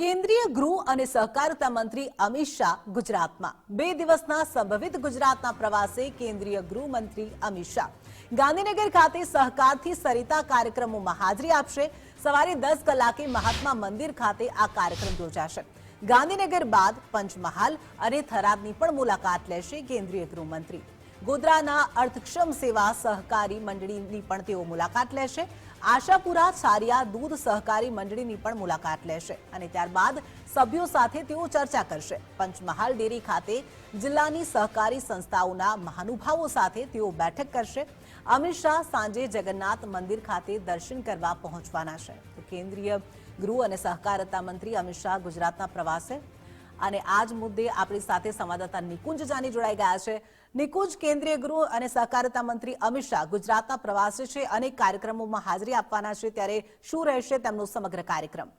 કેન્દ્રીય ગૃહ અને સહકારિતા મંત્રી અમિત શાહ ગુજરાતમાં. બે દિવસના સંભવિત ગુજરાતના પ્રવાસે કેન્દ્રીય ગૃહમંત્રી અમિત શાહ. ગાંધીનગર ખાતે સહકારથી સરિતા કાર્યક્રમોમાં હાજરી આપશે. સવારે દસ કલાકે મહાત્મા મંદિર ખાતે આ કાર્યક્રમ યોજાશે. ગાંધીનગર બાદ પંચમહાલ અને થરાદની પણ મુલાકાત લેશે કેન્દ્રીય ગૃહમંત્રી ગોધરાના અર્થક્ષમ સેવા સહકારી મંડળીની પણ તેઓ મુલાકાત લેશે. આશાપુરા, સારિયા દૂધ સહકારી મંડળીની પણ મુલાકાત લેશે અને ત્યારબાદ સભ્યો સાથે તેઓ ચર્ચા કરશે. પંચમહાલ ડેરી ખાતે જિલ્લાની સહકારી સંસ્થાઓના મહાનુભાવો સાથે તેઓ બેઠક કરશે. અમિત શાહ સાંજે જગન્નાથ મંદિર ખાતે દર્શન કરવા પહોંચવાના છે. તો કેન્દ્રીય ગૃહ અને સહકારતા મંત્રી અમિત શાહ ગુજરાતના પ્રવાસે અને આ જ મુદ્દે આપણી સાથે સંવાદદાતા નિકુંજ જાની જોડાઈ ગયા છે. નિકુંજ, કેન્દ્રીય ગૃહ અને સહકારિતા મંત્રી અમિત શાહ ગુજરાતના પ્રવાસે છે અનેક કાર્યક્રમોમાં હાજરી આપવાના છે. ત્યારે શું રહેશે તેમનો સમગ્ર કાર્યક્રમ?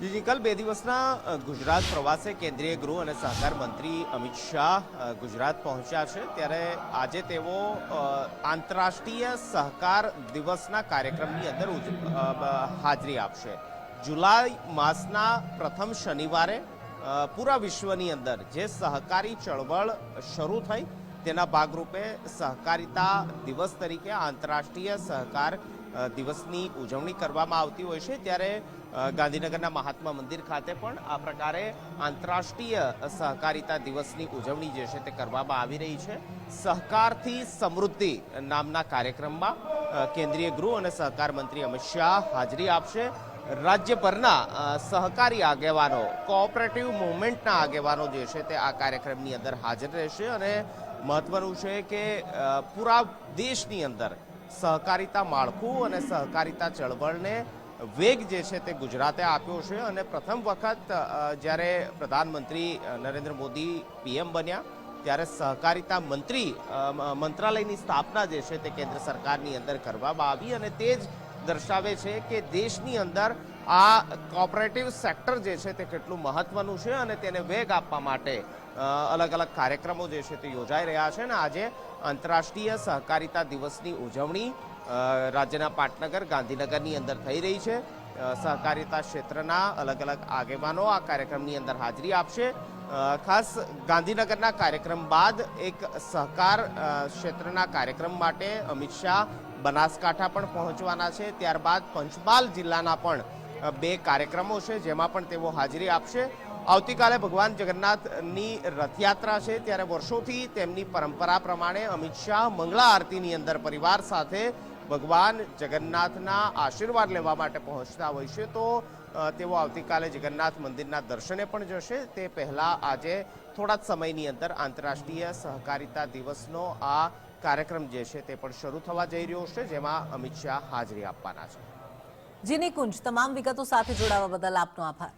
જી નિકલ બે દિવસના ગુજરાત પ્રવાસે કેન્દ્રીય ગૃહ અને સહકાર મંત્રી અમિત શાહ ગુજરાત પહોંચ્યા છે. ત્યારે આજે તેઓ આંતરરાષ્ટ્રીય સહકાર દિવસના કાર્યક્રમની અંદર હાજરી આપશે. જુલાઈ માસના પ્રથમ શનિવારે પૂરા વિશ્વની અંદર જે સહકારી ચળવળ શરૂ થઈ તેના ભાગરૂપે સહકારિતા દિવસ તરીકે આંતરરાષ્ટ્રીય સહકાર દિવસની ઉજવણી કરવામાં આવતી હોય છે. ત્યારે ગાંધીનગરના મહાત્મા મંદિર ખાતે પણ આ પ્રકારે આંતરરાષ્ટ્રીય સહકારિતા દિવસની ઉજવણી જે છે તે કરવામાં આવી રહી છે. સહકારથી સમૃદ્ધિ નામના કાર્યક્રમમાં કેન્દ્રીય ગૃહ અને સહકાર મંત્રી અમિત શાહ હાજરી આપશે. રાજ્યભરના સહકારી આગેવાનો, કોઓપરેટિવ મુવમેન્ટના આગેવાનો જે છે તે આ કાર્યક્રમની અંદર હાજર રહેશે અને મહત્વનું છે કે પૂરા દેશની અંદર સહકારિતા માળખું અને સહકારિતા ચળવળને વેગ જે છે તે ગુજરાતે આપ્યો છે અને પ્રથમ વખત જ્યારે પ્રધાનમંત્રી નરેન્દ્ર મોદી પીએમ બન્યા, ત્યારે સહકારિતા મંત્રી મંત્રાલયની સ્થાપના જે છે તે કેન્દ્ર સરકારની અંદર કરવામાં આવી અને તે જ દર્શાવે છે કે દેશની અંદર આ કોઓપરેટિવ સેક્ટર જે છે તે કેટલું મહત્વનું છે અને તેને વેગ આપવા માટે અલગ અલગ કાર્યક્રમો જે છે તે યોજાઈ રહ્યા છે અને આજે આંતરરાષ્ટ્રીય સહકારિતા દિવસની ઉજવણી રાજ્યના પાટનગર, ગાંધીનગરની અંદર થઈ રહી છે. સહકારિતા ક્ષેત્રના અલગ અલગ આગેવાનો આ કાર્યક્રમની અંદર હાજરી આપશે. ખાસ ગાંધીનગરના કાર્યક્રમ બાદ એક સહકાર ક્ષેત્રના કાર્યક્રમ માટે અમિત શાહ બનાસકાંઠા પણ પહોંચવાના છે. ત્યારબાદ પંચમહાલ જિલ્લાના પણ બે કાર્યક્રમો છે જેમાં પણ તેઓ હાજરી આપશે. આવતીકાલે ભગવાન જગન્નાથની રથયાત્રા છે ત્યારે વર્ષોથી તેમની પરંપરા પ્રમાણે અમિત શાહ મંગળા આરતીની અંદર પરિવાર સાથે ભગવાન જગન્નાથના આશીર્વાદ લેવા માટે પહોંચતા હોય છે. તો તેઓ આવતીકાલે જગન્નાથ મંદિરના દર્શને પણ જશે. તે પહેલાં આજે થોડા જ સમયની અંદર આંતરરાષ્ટ્રીય સહકારિતા દિવસનો આ કાર્યક્રમ જે છે તે પણ શરૂ થવા જઈ રહ્યો છે, જેમાં અમિત શાહ હાજરી આપવાના છે. જીની કુંજ, તમામ વિગતો સાથે જોડાવા બદલ આપનો આભાર.